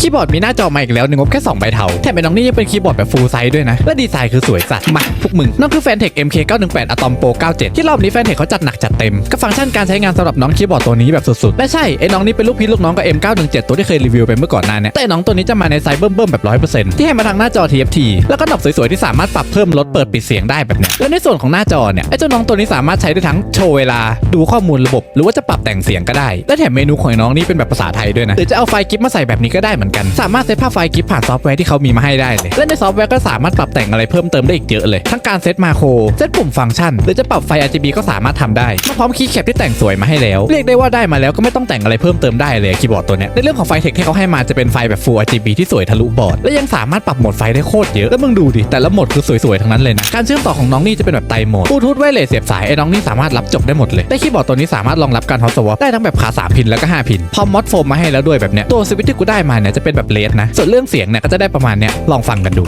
คีย์บอร์ดมีหน้าจอมาอีกแล้วหนึ่งงบแค่2ใบเทาแถมไอ้น้องนี่ยังเป็นคีย์บอร์ดแบบ full size ด้วยนะ และดีไซน์คือสวยสัตว์มาพวกมึงนั่นคือแฟนเทค MK918 Atom Pro 97 ที่รอบนี้แฟนเทคเขาจัดหนักจัดเต็มกับฟังก์ชันการใช้งานสำหรับน้องคีย์บอร์ดตัวนี้แบบสุดๆและใช่ไอ้น้องนี่เป็นลูกพี่ลูกน้องกับ M917 ตัวที่เคยรีวิวไปเมื่อก่อนหน้าเนี่ยแต่น้องตัวนี้จะมาในไซส์เบิ่มๆแบบ100%ที่ให้มาทางหน้าจอ TFT แล้วก็หนอบสวยๆที่สามารถปรับเพิ่มลดเปิดปิดเสียงได้แบบเนี้ยและในส่วนของหน้าจอเนี่ยไอ้เจ้าน้องตัวนี้สามารถใช้ได้ทั้งโชว์เวลาดูข้อมูลระบบ หรือว่าจะปรับแต่งเสียงก็ได้และแถมเมนูของน้องนี่เป็นแบบภาษาไทยด้วยนะหรือจะเอาไฟล์กิฟมาใส่แบบนี้ก็ได้เหมือนกัน สามารถเซตภาพไฟล์กิฟผ่านซอฟต์แวร์ที่เขามีมาให้ได้เลย และในซอฟต์แวร์ก็สามารถปรับแต่งอะไรเพิ่มเติมได้อีกเยอะเลย ทั้งการเซตมาโครเซตปุ่มฟังก์ชัน หรือจะปรับไฟ RGB ก็สามารถทำได้มาพร้อมคีย์แคปที่แต่งสวยมาให้แล้ว เรียกได้ว่าได้มาแล้วก็ไม่ต้องแต่งอะไรเพิ่มเติมได้เลยคีย์บอร์ดตัวเนี้ยในเรื่องของไฟเทคที่เขาให้มาจะเป็นไฟแบบ Full RGB ที่สวยทะลุบอร์ดและยังสามารถปรับโหมดไฟได้โคตรเยอะแล้วมึงดูดิแต่ละโหมดคือสวยๆทั้งนั้นเลยนะการเชื่อมต่อของน้องนี่จะเป็นแบบไตโหมดบลูทูธไวเลสเสียบสายไอ้น้องนี่สามารถรับจบได้หมดเลยได้คีย์บอร์ดตัวนี้สามารถรองรับการฮอตสวอปได้ทั้งแบบขา3พินแล้วก็5พินพร้อมมอดโฟมมาให้แล้วด้วยแบบเนี้ยตัวสวิตช์ที่กูได้มาเนี่ยจะเป็นแบบเลสนะ ส่วนเรื่องเสียงเนี่ยก็จะได้ประมาณเนี้ยลองฟังกันดู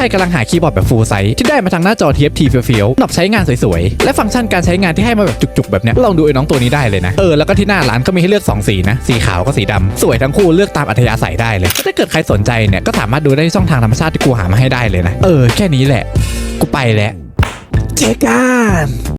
ใครกำลังหาคีย์บอร์ดแบบฟูลไซส์ที่ได้มาทางหน้าจอ TFT เฟี้ยวๆหนับใช้งานสวยๆ และฟังก์ชันการใช้งานที่ให้มาแบบจุกๆ แบบเนี้ยลองดูไอ้น้องตัวนี้ได้เลยนะ เออ แล้วก็ที่หน้าร้านก็มีให้เลือก 2 สีนะ สีขาวก็สีดำสวยทั้งคู่เลือกตามอัธยาศัยได้เลย ถ้าเกิดใครสนใจเนี่ยก็สามารถดูได้ที่ช่องทางธรรมชาติที่กูหามาให้ได้เลยนะ เออ แค่นี้แหละ กูไปแล้วเจอกัน